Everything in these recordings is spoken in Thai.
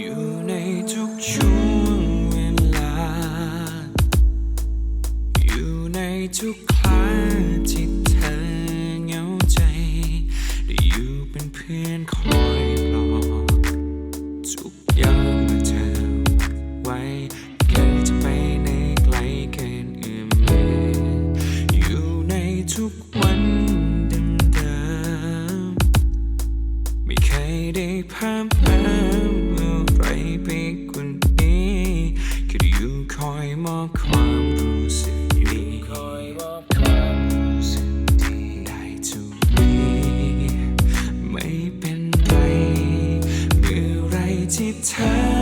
อยู่ในทุกช่วงเวลา อยู่ในทุกค ที่เธอ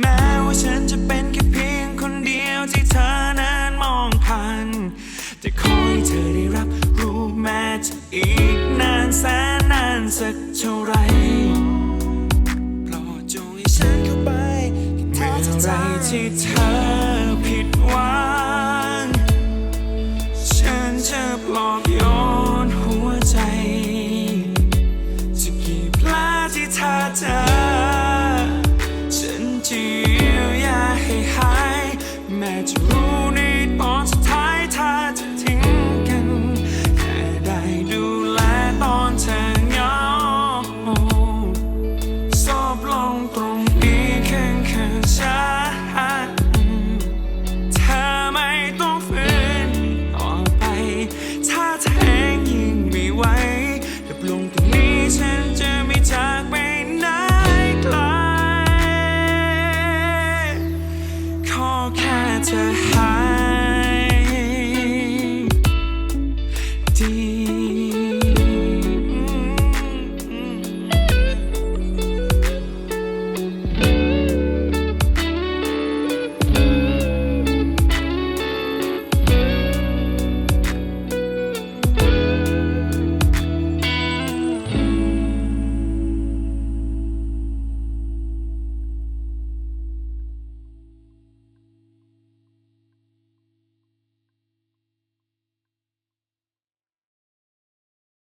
แม้ว่าฉันจะเป็นแค่เพียงคนเดียวที่เธอนั้นมองผ่าน แต่ขอให้เธอได้รับรู้แม้จะอีกนานแสนนานสักเท่าไรโปรดจงให้ฉันเข้าไปเมื่อะไรที่เธอผิดหวัง